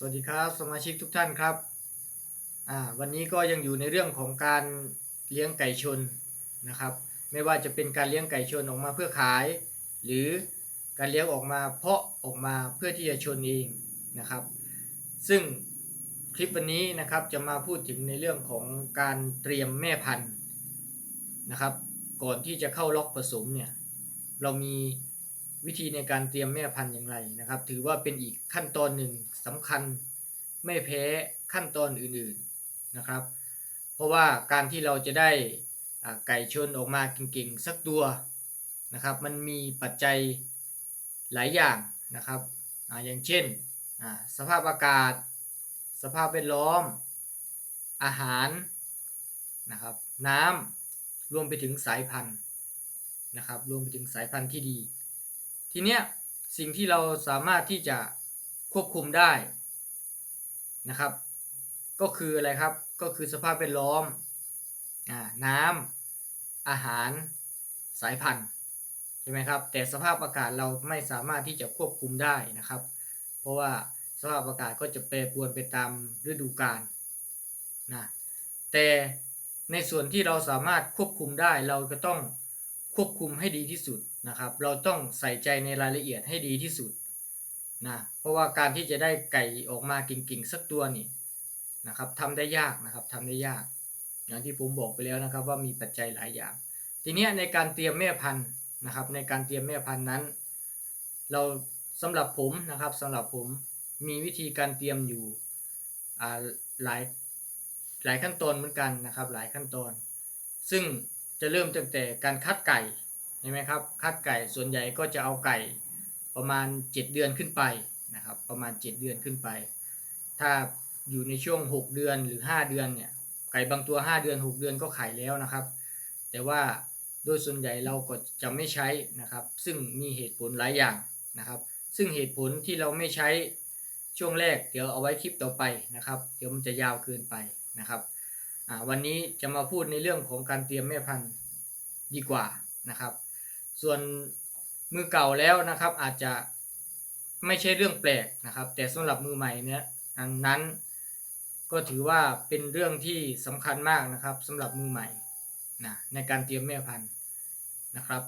สวัสดีครับสมาชิกทุกท่านครับวันนี้ก็ยังอยู่ในเรื่องของการเลี้ยงไก่ชนนะครับ ไม่ว่าจะเป็นการเลี้ยงไก่ชนออกมาเพื่อขาย หรือการเลี้ยงออกมาเพาะออกมาเพื่อที่จะชนเองนะครับ ซึ่งคลิปวันนี้นะครับจะมาพูดถึงในเรื่องของการเตรียมแม่พันธุ์นะครับ ก่อนที่จะเข้าล็อกผสมเนี่ยเรามี วิธีในการเตรียมแม่พันธุ์อย่างไรนะครับ ถือว่าเป็นอีกขั้นตอนหนึ่งสำคัญไม่แพ้ขั้นตอนอื่นๆนะครับ เพราะว่าการที่เราจะได้ไก่ชนออกมาเก่งๆสักตัวนะครับ มันมีปัจจัยหลายอย่างนะครับออย่างเช่น สภาพอากาศ สภาพแวดล้อม อาหารนะครับ น้ำรวมไปถึงสายพันธุ์นะครับ รวมไปถึงสายพันธุ์ที่ดี ทีเนี้ยสิ่งที่เราสามารถที่จะควบคุมได้นะครับ ก็คืออะไรครับก็คือสภาพแวดล้อมอน้ำอาหารสายพันธุ์ใช่ไหมครับแต่สภาพอากาศเราไม่สามารถที่จะควบคุมได้นะครับ เพราะว่าสภาพอากาศก็จะแปรปรวนไปตามฤดูกาลนะแต่ในส่วนที่เราสามารถควบคุมได้เราก็ต้อง ควบคุมให้ดีที่สุดนะครับ เราต้องใส่ใจในรายละเอียดให้ดีที่สุดนะเพราะว่าการที่จะได้ไก่ออกมากิ่งๆสักตัวนี่นะครับทำได้ยากนะครับทำได้ยาก อย่างที่ผมบอกไปแล้วนะครับว่ามีปัจจัยหลายอย่าง ทีนี้ในการเตรียมแม่พันธุ์นะครับ ในการเตรียมแม่พันธุ์นั้น เราสำหรับผมนะครับสำหรับผมมีวิธีการเตรียมอยู่หลายหลายขั้นตอนเหมือนกันนะครับ หลายขั้นตอน ซึ่ง จะเริ่มตั้งแต่การคัดไก่เห็นไหมครับคัดไก่ส่วนใหญ่ก็จะเอาไก่ประมาณ 7 เดือนขึ้นไปนะครับประมาณ 7 เดือนขึ้นไป ถ้าอยู่ในช่วง 6 เดือนหรือ 5 เดือนเนี่ยไก่บางตัว 5 เดือน 6 เดือนก็ไข่แล้วนะครับ แต่ว่าโดยส่วนใหญ่เราก็จะไม่ใช้นะครับ ซึ่งมีเหตุผลหลายอย่างนะครับ ซึ่งเหตุผลที่เราไม่ใช้ช่วงแรกเดี๋ยวเอาไว้คลิปต่อไปนะครับ เดี๋ยวมันจะยาวเกินไปนะครับ วันนี้จะมาพูดในเรื่องของการเตรียมแม่พันธุ์ดีกว่านะครับ ส่วนมือเก่าแล้วนะครับอาจจะไม่ใช่เรื่องแปลกนะครับ แต่สำหรับมือใหม่เนี่ยอันนั้นก็ถือว่าเป็นเรื่องที่สำคัญมากนะครับสำหรับมือใหม่นะในการเตรียมแม่พันธุ์นะครับ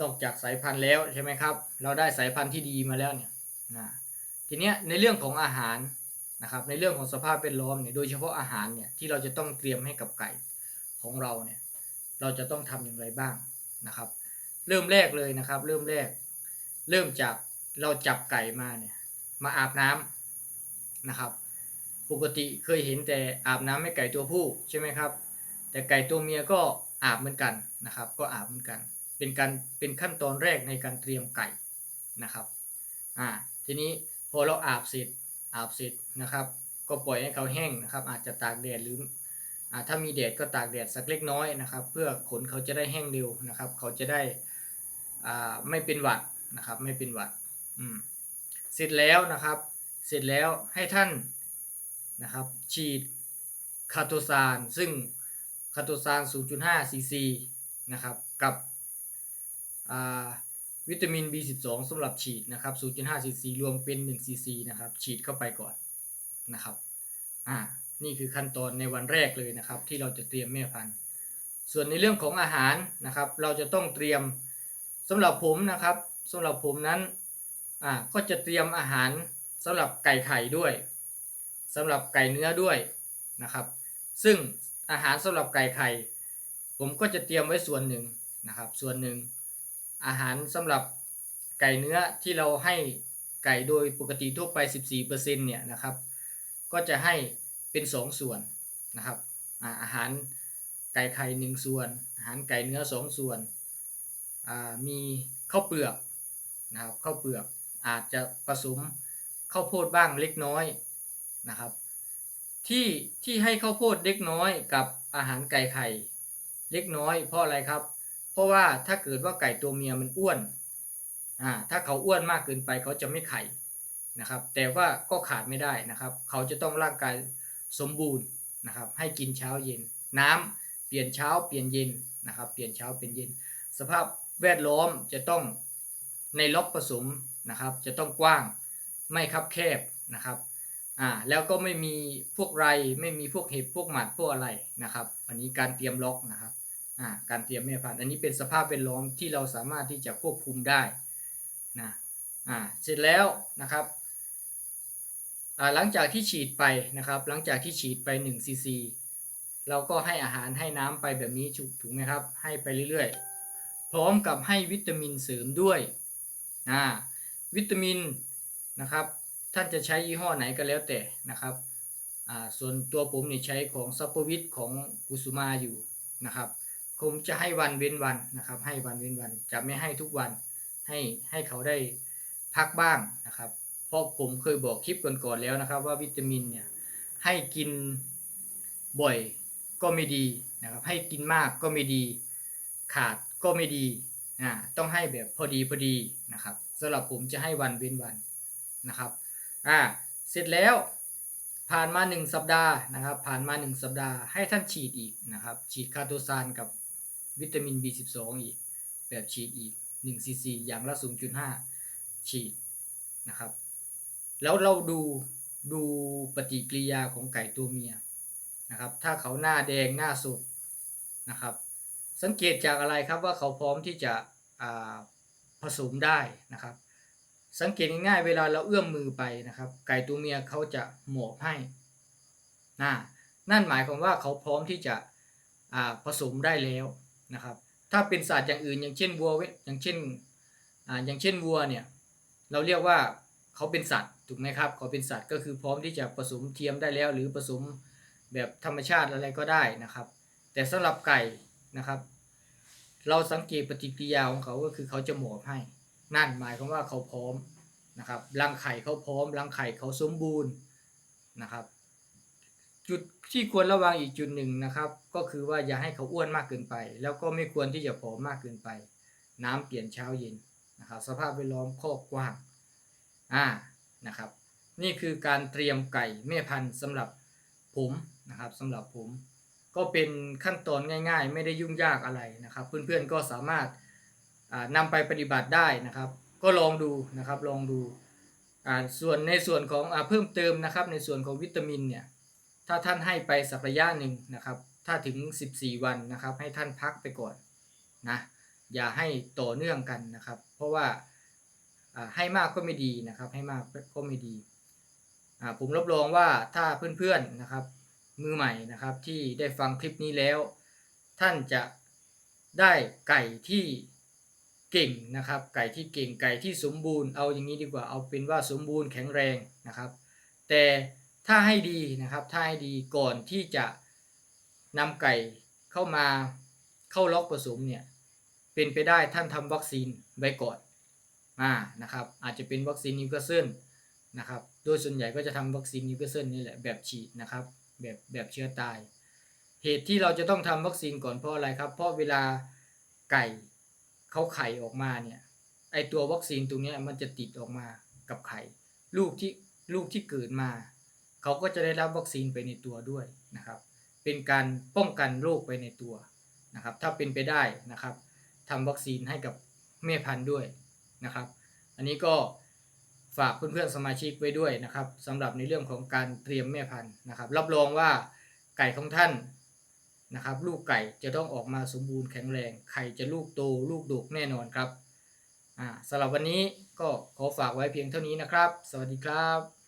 นอกจากสายพันธุ์แล้วใช่ไหมครับ เราได้สายพันธุ์ที่ดีมาแล้วเนี่ยนะทีเนี้ยในเรื่องของอาหาร นะครับในเรื่องของสภาพแวดล้อมเนี่ยโดยเฉพาะอาหารเนี่ยที่เราจะต้องเตรียมให้กับไก่ของเราเนี่ยเราจะต้องทำอย่างไรบ้างนะครับ เริ่มแรกเลยนะครับ เริ่มแรก เริ่มจากเราจับไก่มาเนี่ยมาอาบน้ำนะครับ ปกติเคยเห็นแต่อาบน้ำให้ไก่ตัวผู้ใช่ไหมครับ แต่ไก่ตัวเมียก็อาบเหมือนกันนะครับ ก็อาบเหมือนกัน เป็นการเป็นขั้นตอนแรกในการเตรียมไก่นะครับอ่าทีนี้พอเราอาบเสร็จ อาบเสร็จนะครับ ก็ปล่อยให้เขาแห้งนะครับ อาจจะตากแดดหรืออถ้ามีแดดก็ตากแดดสักเล็กน้อยนะครับ เพื่อขนเขาจะได้แห้งเร็วนะครับ เขาจะได้ไม่เป็นหวัดนะครับ ไม่เป็นหวัดเสร็จแล้วนะครับ เสร็จแล้วให้ท่านนะครับ ฉีดคาโตซานซึ่งคาโตซาน0.5ซีซีนะครับ กับ วิตามิน B12 สำหรับฉีดนะครับ 0.5 ซีซีรวมเป็น 1 ซีซีนะครับ ฉีดเข้าไปก่อนนะครับ อ่า นี่คือขั้นตอนในวันแรกเลยนะครับ ที่เราจะเตรียมแม่พันธุ์ ส่วนในเรื่องของอาหารนะครับ เราจะต้องเตรียมสำหรับผมนะครับสำหรับผมนั้น อ่า ก็จะเตรียมอาหารสำหรับไก่ไข่ด้วยสำหรับไก่เนื้อด้วยนะครับ ซึ่งอาหารสำหรับไก่ไข่ ผมก็จะเตรียมไว้ส่วนหนึ่งนะครับ ส่วนหนึ่ง อาหารสำหรับไก่เนื้อที่เราให้ไก่โดยปกติทั่วไป 14%เนี่ยนะครับก็จะให้เป็น 2 ส่วนนะครับอาหารไก่ไข่หนึ่งส่วน อาหารไก่เนื้อ 2 ส่วนมีข้าวเปลือกนะครับข้าวเปลือกอาจจะผสมข้าวโพดบ้างเล็กน้อยนะครับที่ที่ให้ข้าวโพดเล็กน้อยกับอาหารไก่ไข่เล็กน้อยเพราะอะไรครับ เพราะว่าถ้าเกิดว่าไก่ตัวเมียมันอ้วนอ่าถ้าเขาอ้วนมากเกินไปเขาจะไม่ไข่นะครับ แต่ว่าก็ขาดไม่ได้นะครับ เขาจะต้องร่างกายสมบูรณ์นะครับ ให้กินเช้าเย็น น้ำเปลี่ยนเช้าเปลี่ยนเย็นนะครับ เปลี่ยนเช้าเป็นเย็น สภาพแวดล้อมจะต้องในล็อกผสมนะครับ จะต้องกว้างไม่คับแคบนะครับอ่าแล้วก็ไม่มีพวกไรไม่มีพวกเห็บพวกหมัดพวกอะไรนะครับ อันนี้การเตรียมล็อกนะครับ อ่าการเตรียมแม่พันธุ์อันนี้เป็นสภาพแวดล้อมที่เราสามารถที่จะควบคุมได้นะอ่าเสร็จแล้วนะครับอ่าหลังจากที่ฉีดไปนะครับ หลังจากที่ฉีดไป1ซีซีเราก็ให้อาหารให้น้ำไปแบบนี้ถูกไหมครับ ให้ไปเรื่อยๆ พร้อมกับให้วิตามินเสริมด้วยอ่าวิตามินนะครับ ท่านจะใช้ยี่ห้อไหนก็แล้วแต่นะครับอ่าส่วนตัวผมเนี่ยใช้ของซัปเปอร์วิทของกุสุมาอยู่นะครับ ผมจะให้วันเว้นวันนะครับ ให้วันเว้นวันจะไม่ให้ทุกวันให้ให้เขาได้พักบ้างนะครับ เพราะผมเคยบอกคลิปก่อนๆแล้วนะครับ ว่าวิตามินเนี่ยให้กินบ่อยก็ไม่ดีนะครับ ให้กินมากก็ไม่ดี ขาดก็ไม่ดีอ่าต้องให้แบบพอดีพอดีนะครับสำหรับผมจะให้วันเว้นวันนะครับอ่าเสร็จแล้วผ่านมา 1 สัปดาห์นะครับ ผ่านมา 1 สัปดาห์ให้ท่านฉีดอีกนะครับ ฉีดคาโตซานกับ วิตามิน B12 อีก แบบฉีดอีก1ซีซีอย่างละ 0.5 ฉีดนะครับ แล้วเราดูดูปฏิกิริยาของไก่ตัวเมียนะครับ ถ้าเขาหน้าแดงหน้าสดนะครับ สังเกตจากอะไรครับว่าเขาพร้อมที่จะผสมได้นะครับ สังเกตง่ายๆเวลาเราเอื้อมมือไปนะครับ ไก่ตัวเมียเขาจะหมอบให้นะนั่นหมายความว่าเขาพร้อมที่จะผสมได้แล้ว นะครับ ถ้าเป็นสัตว์อย่างอื่น อย่างเช่นวัวอย่างเช่นอ่าอย่างเช่นวัวเนี่ยเราเรียกว่าเขาเป็นสัตว์ถูกไหมครับเขาเป็นสัตว์ก็คือพร้อมที่จะผสมเทียมได้แล้ว หรือผสมแบบธรรมชาติอะไรก็ได้นะครับ แต่สำหรับไก่นะครับ เราสังเกตปฏิกิริยาของเขาก็คือเขาจะหมอบให้นั่นหมายความว่าเขาพร้อมนะครับรังไข่เขาพร้อมรังไข่เขาสมบูรณ์นะครับ จุดที่ควรระวังอีกจุดหนึ่งนะครับ ก็คือว่าอย่าให้เขาอ้วนมากเกินไป แล้วก็ไม่ควรที่จะผอมมากเกินไป น้ำเปลี่ยนเช้าเย็นนะครับ สภาพแวดล้อมคอกกว้างอ่านะครับ นี่คือการเตรียมไก่แม่พันธุ์สำหรับผมนะครับสำหรับผม ก็เป็นขั้นตอนง่าย ๆ ไม่ได้ยุ่งยากอะไรนะครับ เพื่อนๆก็สามารถอ่านำไปปฏิบัติได้นะครับ ก็ลองดูนะครับลองดูส่วนในส่วนของอเพิ่มเติมนะครับ ในส่วนของวิตามินเนี่ย ถ้าท่านให้ไปสักระยะหนึ่งนะครับ ถ้าถึง 14 วันนะครับ ให้ท่านพักไปก่อนนะอย่าให้ต่อเนื่องกันนะครับ เพราะว่าให้มากก็ไม่ดีนะครับ ให้มากก็ไม่ดีผมรับรองว่าถ้าเพื่อนๆนะครับมือใหม่นะครับที่ได้ฟังคลิปนี้แล้ว ท่านจะได้ไก่ที่เก่งนะครับ ไก่ที่เก่งไก่ที่สมบูรณ์เอาอย่างนี้ดีกว่าเอาเป็นว่าสมบูรณ์แข็งแรงนะครับ แต่ ถ้าให้ดีนะครับถ้าให้ดีก่อนที่จะนำไก่เข้ามาเข้าล็อกผสมเนี่ยเป็นไปได้ท่านทำวัคซีนไว้ก่อนอ่านะครับอาจจะเป็นวัคซีนนิวคาสเซิลนะครับโดยส่วนใหญ่ก็จะทำวัคซีนนิวคาสเซิลนี่แหละแบบฉีดนะครับแบบแบบเชื้อตาย เหตุที่เราจะต้องทำวัคซีนก่อนเพราะอะไรครับ เพราะเวลาไก่เขาไข่ออกมาเนี่ยไอตัววัคซีนตรงนี้มันจะติดออกมากับไข่ลูกที่ลูกที่เกิดมา เขาก็จะได้รับวัคซีนไปในตัวด้วยนะครับ เป็นการป้องกันโรคไปในตัวนะครับ ถ้าเป็นไปได้นะครับทำวัคซีนให้กับแม่พันธุ์ด้วยนะครับ อันนี้ก็ฝากเพื่อนๆสมาชิกไว้ด้วยนะครับสำหรับในเรื่องของการเตรียมแม่พันธุ์นะครับ รับรองว่าไก่ของท่านนะครับ ลูกไก่จะต้องออกมาสมบูรณ์แข็งแรงไข่จะลูกโตลูกดกแน่นอนครับอ่าสำหรับวันนี้ก็ขอฝากไว้เพียงเท่านี้นะครับ สวัสดีครับ